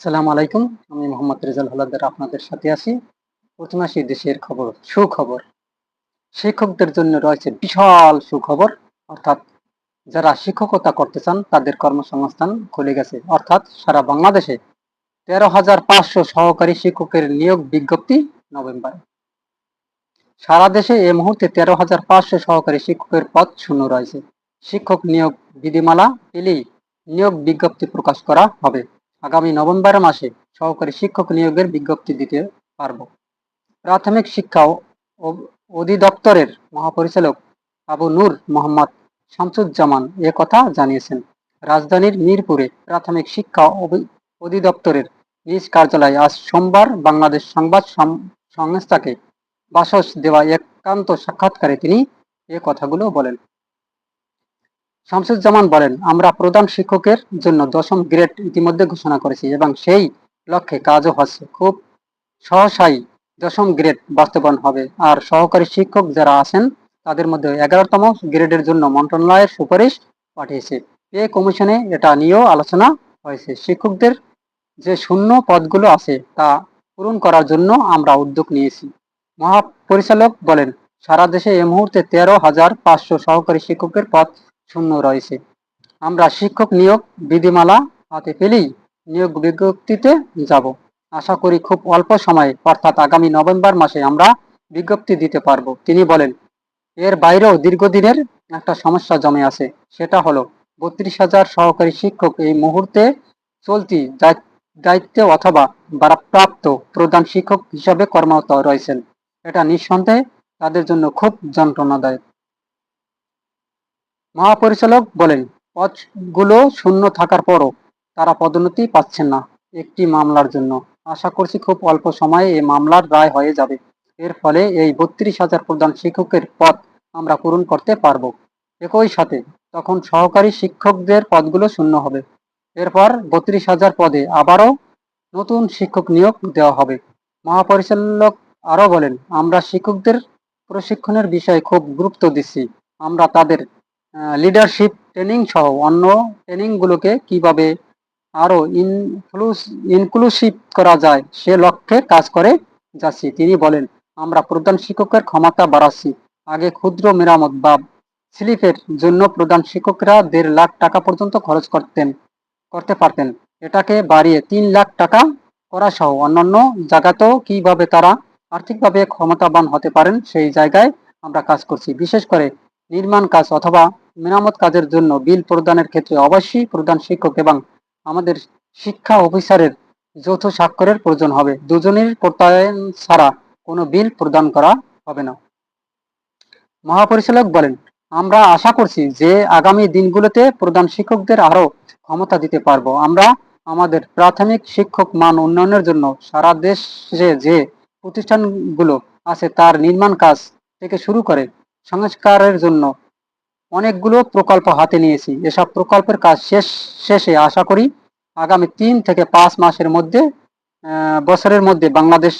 সালাম আলাইকুম। আমি মোহাম্মদ রেজাল হলাদার আপনাদের সাথে আছি। প্রথমে আসি দেশের খবর, সুখবর। শিক্ষকদের জন্য রয়েছে বিশাল সুখবর। অর্থাৎ যারা শিক্ষকতা করতে চান, তাদের কর্মসংস্থান খুলে গেছে। অর্থাৎ সারা বাংলাদেশে তেরো হাজার পাঁচশো সহকারী শিক্ষকের নিয়োগ বিজ্ঞপ্তি নভেম্বরে। সারা দেশে এই মুহূর্তে তেরো হাজার পাঁচশো সহকারী শিক্ষকের পদ শূন্য রয়েছে। শিক্ষক নিয়োগ বিধিমালা পেলেই নিয়োগ বিজ্ঞপ্তি প্রকাশ করা হবে। আগামী নভেম্বর মাসে সহকারী শিক্ষক নিয়োগের বিজ্ঞপ্তি দিতে পারব। প্রাথমিক শিক্ষা অধিদপ্তরের মহাপরিচালক আবু নূর মোহাম্মদ শামসুজ্জামান এ কথা জানিয়েছেন। রাজধানীর মিরপুরে প্রাথমিক শিক্ষা অধিদপ্তরের নিজ কার্যালয়ে আজ সোমবার বাংলাদেশ সংবাদ সংস্থাকে বাসস দেওয়া একান্ত সাক্ষাৎকারে তিনি এ কথাগুলো বলেন। শামসুজ্জামান বলেন, আমরা প্রধান শিক্ষকের জন্য দশম গ্রেড ইতিমধ্যে ঘোষণা করেছি এবং সেই লক্ষ্যে কাজও হচ্ছে। খুব সহসাই দশম গ্রেড বাস্তবায়ন হবে। আর সহকারী শিক্ষক যারা আছেন, তাদের মধ্যে এগারোতম গ্রেডের জন্য মন্ত্রণালয়ের সুপারিশ পাঠিয়েছে। এ কমিশনে এটা নিয়েও আলোচনা হয়েছে। শিক্ষকদের যে শূন্য পদগুলো আছে, তা পূরণ করার জন্য আমরা উদ্যোগ নিয়েছি। মহাপরিচালক বলেন, সারা দেশে এই মুহূর্তে তেরো হাজার পাঁচশো সহকারী শিক্ষকের পদ শূন্য রয়েছে। আমরা শিক্ষক নিয়োগ বিধিমালা হাতে পেলেই নিয়োগ বিজ্ঞপ্তিতে যাব। আশা করি খুব অল্প সময়ে, অর্থাৎ আগামী নভেম্বর মাসে আমরা বিজ্ঞপ্তি দিতে পারব। তিনি বলেন, এর বাইরেও দীর্ঘদিনের একটা সমস্যা জমে আছে। সেটা হলো, বত্রিশ হাজার সহকারী শিক্ষক এই মুহূর্তে চলতি দায়িত্ব- অথবা ভারপ্রাপ্ত প্রধান শিক্ষক হিসাবে কর্মরত রয়েছেন। এটা নিঃসন্দেহে তাদের জন্য খুব যন্ত্রণাদায়ক। মহাপরিচালক বলেন পদগুলো শূন্য থাকার পরও তারা পদোন্নতি পাচ্ছেন না একটি মামলার জন্য। আশা করছি খুব অল্প সময়ে এই মামলার রায় হয়ে যাবে। এর ফলে এই বত্রিশ হাজার প্রধান শিক্ষকের পদ আমরা পূরণ করতে পারব। একই সাথে তখন সহকারী শিক্ষকদের পদগুলো শূন্য হবে। এরপর বত্রিশ হাজার পদে আবারও নতুন শিক্ষক নিয়োগ দেওয়া হবে। মহাপরিচালক আরও বলেন, আমরা শিক্ষকদের প্রশিক্ষণের বিষয়ে খুব গুরুত্ব দিচ্ছি। আমরা তাদের লিডারশিপ ট্রেনিং সহ অন্য ট্রেনিংগুলোকে কীভাবে আরও ইনক্লুস ইনক্লুসিভ করা যায় সে লক্ষ্যে কাজ করে যাচ্ছি। তিনি বলেন, আমরা প্রধান শিক্ষকের ক্ষমতা বাড়াচ্ছি। আগে ক্ষুদ্র মেরামত বা স্লিপের জন্য প্রধান শিক্ষকরা দেড় লাখ টাকা পর্যন্ত খরচ করতেন, করতে পারতেন। এটাকে বাড়িয়ে তিন লাখ টাকা করা সহ অন্যান্য জায়গাতেও কীভাবে তারা আর্থিকভাবে ক্ষমতাবান হতে পারেন সেই জায়গায় আমরা কাজ করছি। বিশেষ করে নির্মাণ কাজ অথবা মেরামত কাজের জন্য বিল প্রদানের ক্ষেত্রে অবশ্যই প্রধান শিক্ষক এবং আমাদের শিক্ষা অফিসারের যৌথ স্বাক্ষরের প্রয়োজন হবে। দুজনের প্রত্যয়ন ছাড়া কোনো বিল প্রদান করা হবে না। মহাপরিচালক বলেন, আমরা আশা করছি যে আগামী দিনগুলোতে প্রধান শিক্ষকদের আরও ক্ষমতা দিতে পারব। আমরা আমাদের প্রাথমিক শিক্ষক মান উন্নয়নের জন্য সারা দেশে যে প্রতিষ্ঠানগুলো আছে তার নির্মাণ কাজ থেকে শুরু করে সংস্কারের জন্য অনেকগুলো প্রকল্প হাতে নিয়েছি। এসব প্রকল্পের কাজ শেষ, শেষে আশা করি আগামী তিন থেকে পাঁচ মাসের মধ্যে বছরের মধ্যে বাংলাদেশ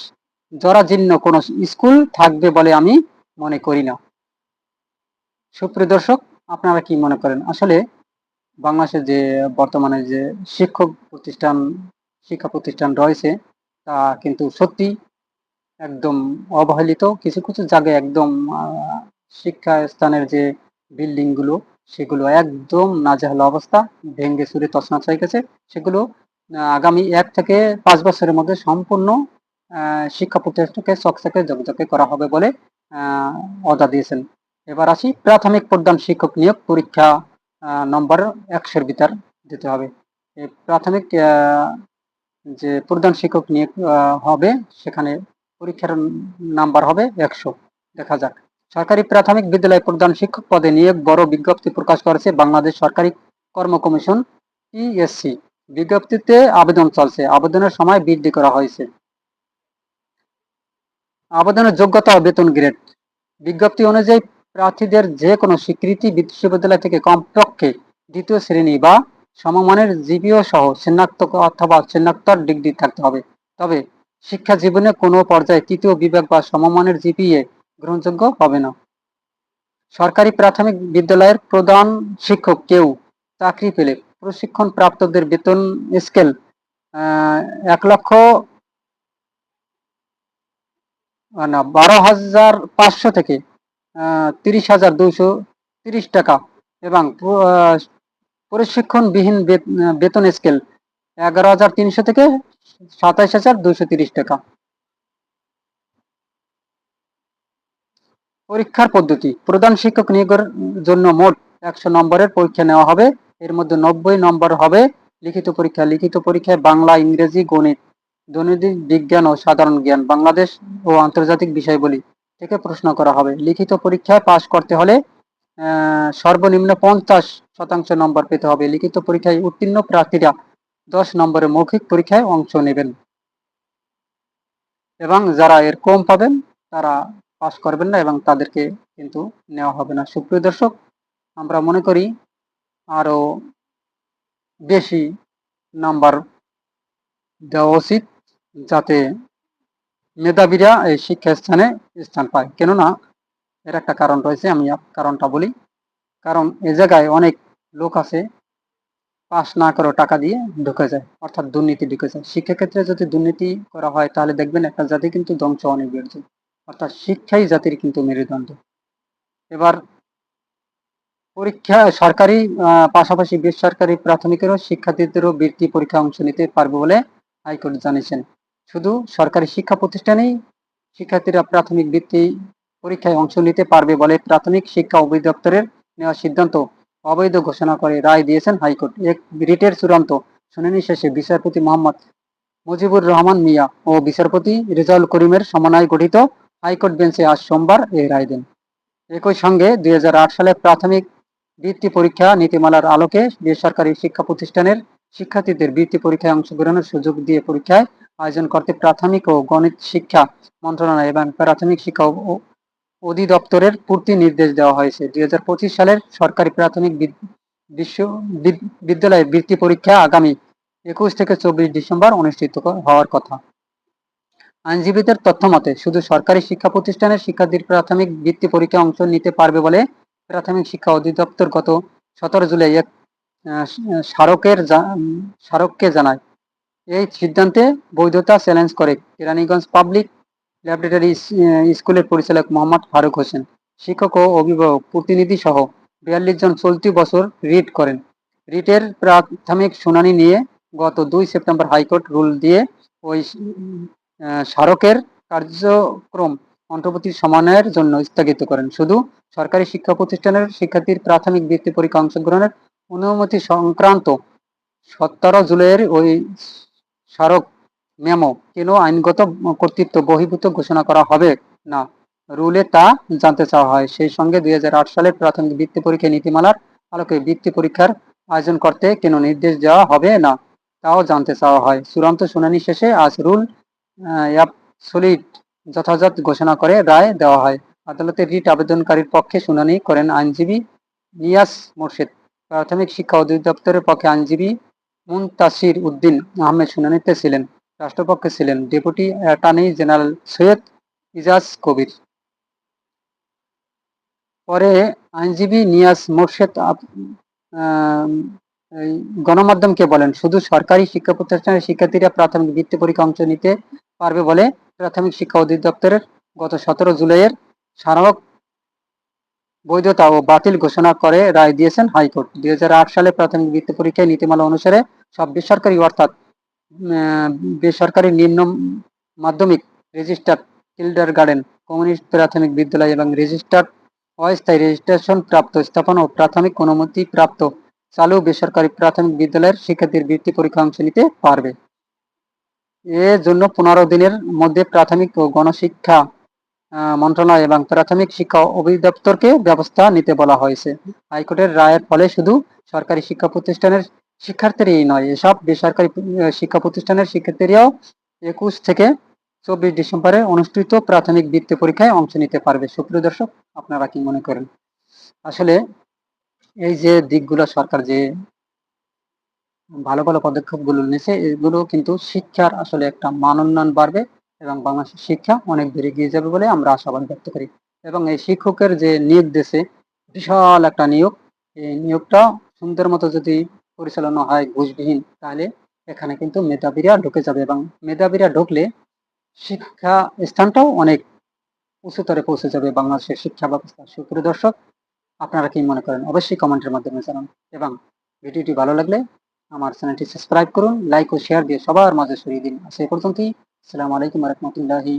জরাজীর্ণ কোনো স্কুল থাকবে বলে আমি মনে করি না। সুপ্রিয় দর্শক, আপনারা কি মনে করেন? আসলে বাংলাদেশে যে বর্তমানে যে শিক্ষক প্রতিষ্ঠান, শিক্ষা প্রতিষ্ঠান রয়েছে, তা কিন্তু সত্যি একদম অবহেলিত, কিছু কিছু জায়গায় একদম শিক্ষা স্থানের যে বিল্ডিংগুলো সেগুলো একদম নাজেহাল অবস্থা ভেঙ্গে চুরে তছনছ হয়ে গেছে। সেগুলো আগামী এক থেকে পাঁচ বছরের মধ্যে সম্পূর্ণ শিক্ষা প্রতিষ্ঠানকে চকচকে জকজকে করা হবে বলে অদা দিয়েছেন। এবার আসি, প্রাথমিক প্রধান শিক্ষক নিয়োগ পরীক্ষা নম্বর একশোর ভিতর দিতে হবে। প্রাথমিক যে প্রধান শিক্ষক নিয়োগ হবে, সেখানে পরীক্ষার নাম্বার হবে একশো। দেখা যাক। সরকারি প্রাথমিক বিদ্যালয় প্রধান শিক্ষক পদে নিয়োগ বড় বিজ্ঞপ্তি প্রকাশ করেছে বাংলাদেশ সরকারি কর্ম কমিশন, টিএসসি। বিজ্ঞপ্তিতে আবেদন চলছে। আবেদনের সময় বৃদ্ধি করা হয়েছে। আবেদনের যোগ্যতা ও বেতন গ্রেড। বিজ্ঞপ্তি অনুযায়ী প্রার্থীদের যে কোনো স্বীকৃতি বিশ্ববিদ্যালয় থেকে কমপক্ষে দ্বিতীয় শ্রেণি বা সমমানের জিপিও সহ চিহ্নাক্ত অথবা চিহ্নাক্তর ডিগ্রি থাকতে হবে। তবে শিক্ষা জীবনে কোনো পর্যায়ে তৃতীয় বিভাগ বা সমমানের জিপিএ গ্রহণযোগ্য হবে না। সরকারি প্রাথমিক বিদ্যালয়ের প্রধান শিক্ষক কেউ চাকরি পেলে প্রশিক্ষণ প্রাপ্তদের বেতন স্কেল এক লক্ষ না, বারো হাজার পাঁচশো থেকে তিরিশ হাজার দুইশো তিরিশ টাকা এবং প্রশিক্ষণবিহীন বেতন স্কেল এগারো হাজার তিনশো থেকে সাতাইশ হাজার দুইশো তিরিশ টাকা। পরীক্ষার পদ্ধতি। প্রধান শিক্ষক নিয়োগের জন্য মোট একশো নম্বরের পরীক্ষা নেওয়া হবে। এর মধ্যে নব্বই নম্বর হবে লিখিত পরীক্ষা। লিখিত পরীক্ষায় বাংলা, ইংরেজি, গণিত, দৈনন্দিন বিজ্ঞান ও সাধারণ জ্ঞান, বাংলাদেশ ও আন্তর্জাতিক বিষয়গুলি থেকে প্রশ্ন করা হবে। লিখিত পরীক্ষায় পাশ করতে হলে সর্বনিম্ন পঞ্চাশ শতাংশ নম্বর পেতে হবে। লিখিত পরীক্ষায় উত্তীর্ণ প্রার্থীরা দশ নম্বরের মৌখিক পরীক্ষায় অংশ নেবেন। এবং যারা এর কম পাবেন, তারা পাস করবেন না এবং তাদেরকে কিন্তু নেওয়া হবে না। সুপ্রিয় দর্শক, আমরা মনে করি আরও বেশি নাম্বার দেওয়া উচিত যাতে মেধাবীরা এই শিক্ষা স্থানে পায়। কেননা এর একটা কারণ রয়েছে, আমি কারণটা বলি। কারণ এ জায়গায় অনেক লোক আছে, পাস না করে টাকা দিয়ে ঢুকে যায়, অর্থাৎ দুর্নীতি ঢুকে যায়। শিক্ষাক্ষেত্রে যদি দুর্নীতি করা হয়, তাহলে দেখবেন একটা জাতি কিন্তু ধ্বংস অনিবার্য। অর্থাৎ শিক্ষাই জাতির কিন্তু মেরুদণ্ড। এবার পরীক্ষা, সরকারি পাশাপাশি বেসরকারি প্রাথমিকেরও শিক্ষার্থীদেরও বৃত্তি পরীক্ষা অংশ নিতে পারবে বলে হাইকোর্ট জানিয়েছেন। শুধু সরকারি শিক্ষা প্রতিষ্ঠানেই শিক্ষার্থীরা প্রাথমিক বৃত্তি পরীক্ষায় অংশ নিতে পারবে বলে প্রাথমিক শিক্ষা অধিদপ্তরের নেওয়া সিদ্ধান্ত অবৈধ ঘোষণা করে রায় দিয়েছেন হাইকোর্ট। এক রিটের চূড়ান্ত শুনানি শেষে বিচারপতি মোহাম্মদ মুজিবুর রহমান মিয়া ও বিচারপতি রেজাউল করিমের সমন্বয়ে গঠিত হাইকোর্ট বেঞ্চে আজ সোমবার এই রায় দেন। একই সঙ্গে দুই হাজার আট সালে প্রাথমিক বৃত্তি পরীক্ষা নীতিমালার আলোকে বেসরকারি শিক্ষা প্রতিষ্ঠানের শিক্ষার্থীদের বৃত্তি পরীক্ষায় অংশগ্রহণের সুযোগ দিয়ে পরীক্ষায় আয়োজন করতে প্রাথমিক ও গণিত শিক্ষা মন্ত্রণালয় এবং প্রাথমিক শিক্ষা অধিদপ্তরের পূর্তি নির্দেশ দেওয়া হয়েছে। দুই হাজার পঁচিশ সালের সরকারি প্রাথমিক বিশ্ব, বিদ- বিদ্যালয়ে বৃত্তি পরীক্ষা আগামী একুশ থেকে চব্বিশ ডিসেম্বর অনুষ্ঠিত হওয়ার কথা। আইনজীবীদের তথ্য মতে, শুধু সরকারি শিক্ষা প্রতিষ্ঠানের শিক্ষার্থীর প্রাথমিক বৃত্তি পরীক্ষায় অংশ নিতে পারবে বলে প্রাথমিক শিক্ষা অধিদপ্তর গত সতেরো জুলাই এক স্মারকের স্মারককে জানায়। এই সিদ্ধান্তে বৈধতা চ্যালেঞ্জ করে কেরানীগঞ্জ পাবলিক ল্যাবরেটরি স্কুলের পরিচালক মোহাম্মদ ফারুক হোসেন। শিক্ষক ও অভিভাবক, প্রতিনিধি সহ বিয়াল্লিশ জন চলতি বছর রিট করেন। রিটের প্রাথমিক শুনানি নিয়ে গত দুই সেপ্টেম্বর হাইকোর্ট রুল দিয়ে ওই স্মারকের কার্যক্রম অন্তর্বর্তী সমন্বয়ের জন্য স্থগিত করেন। শুধু সরকারি শিক্ষা প্রতিষ্ঠানের শিক্ষার্থীর প্রাথমিক বৃত্তি পরীক্ষা অংশগ্রহণের অনুমতি সংক্রান্ত সতেরো জুলাইয়ের ওই স্মারক মেমো কেন আইনগত কর্তৃত্ব বহির্ভূত ঘোষণা করা হবে না? রুলে তা জানতে চাওয়া হয়। সেই সঙ্গে দুই হাজার আট সালের প্রাথমিক বৃত্তি পরীক্ষা নীতিমালার আলোকে বৃত্তি পরীক্ষার আয়োজন করতে কেন নির্দেশ দেওয়া হবে না, তাও জানতে চাওয়া হয়। চূড়ান্ত শুনানি শেষে আজ রুল অ্যাবসলিট যথাযথ ঘোষণা করে রায় দেওয়া হয়। আদালতে রিট আবেদনকারীর পক্ষে শুনানি করেন আইনজীবী নিয়াস মোর্শেদ। প্রাথমিক শিক্ষা অধিদপ্তরের পক্ষে আইনজীবী মুনতাসির উদ্দিন আহমেদ শুনানিতে ছিলেন। রাষ্ট্রপক্ষে ছিলেন deputy attorney general Syed Ijaz Kabir. পরে আইনজীবী নিয়াজ মোর্শেদ গণমাধ্যমকে বলেন, শুধু সরকারি শিক্ষা প্রতিষ্ঠানের শিক্ষার্থীরা প্রাথমিক বৃত্তি পরীক্ষা অংশ নিতে পারবে বলে প্রাথমিক শিক্ষা অধিদপ্তরের গত সতেরো জুলাইয়ের স্মারক বৈধতা ও বাতিল ঘোষণা করে রায় দিয়েছেন হাইকোর্ট। দুই হাজার আট সালে প্রাথমিক বৃত্তি পরীক্ষায় নীতিমালা অনুসারে সব বেসরকারি অর্থাৎ বেসরকারি নিম্ন মাধ্যমিক রেজিস্টার কিল্ডার গার্ডেন কমিউনিস্ট প্রাথমিক বিদ্যালয় এবং রেজিস্টার, অস্থায়ী রেজিস্ট্রেশন প্রাপ্ত স্থাপন ও প্রাথমিক অনুমতি প্রাপ্ত চালু বেসরকারি প্রাথমিক বিদ্যালয়ের শিক্ষার্থীর বৃত্তি পরীক্ষা অংশ নিতে পারবে। এর জন্য পনেরো দিনের মধ্যে প্রাথমিক ও গণশিক্ষা মন্ত্রণালয় এবং প্রাথমিক শিক্ষা অধিদপ্তরকে ব্যবস্থা নিতে বলা হয়েছে। হাইকোর্টের রায়ের ফলে শুধু সরকারি শিক্ষা প্রতিষ্ঠানের শিক্ষার্থীরাই নয়, এসব বেসরকারি শিক্ষা প্রতিষ্ঠানের শিক্ষার্থীরাও একুশ থেকে চব্বিশ ডিসেম্বরে অনুষ্ঠিত প্রাথমিক বৃত্তি পরীক্ষায় অংশ নিতে পারবে। সুপ্রিয় দর্শক, আপনারা কি মনে করেন? আসলে এই যে দিকগুলো সরকার যে ভালো ভালো পদক্ষেপগুলো নিয়েছে। এগুলো কিন্তু শিক্ষার আসলে একটা মান উন্নয়ন বাড়বে এবং বাংলাদেশের শিক্ষা অনেক দূর এগিয়ে যাবে বলে আমরা আশাবাদ ব্যক্ত করি। এবং এই শিক্ষকের যে নিয়োগ দেশে বিশাল একটা নিয়োগ। এই নিয়োগটা সুন্দর মতো যদি পরিচালনা হয় ঘুষবিহীন, তাহলে এখানে কিন্তু মেধাবীরা ঢুকে যাবে এবং মেধাবীরা ঢুকলে শিক্ষা স্থানটাও অনেক উঁচুতরে পৌঁছে যাবে বাংলাদেশের শিক্ষা ব্যবস্থা। সুপ্রিয় দর্শক, আপনারা কি মনে করেন? অবশ্যই কমেন্টের মাধ্যমে জানান। এবং ভিডিওটি ভালো লাগলে আমার চ্যানেলটি সাবস্ক্রাইব করুন লাইক ও শেয়ার দিয়ে সবার মাঝে ছড়িয়ে দিন। আশা এই পর্যন্তই। আলাইকুম রহমতুল্লাহি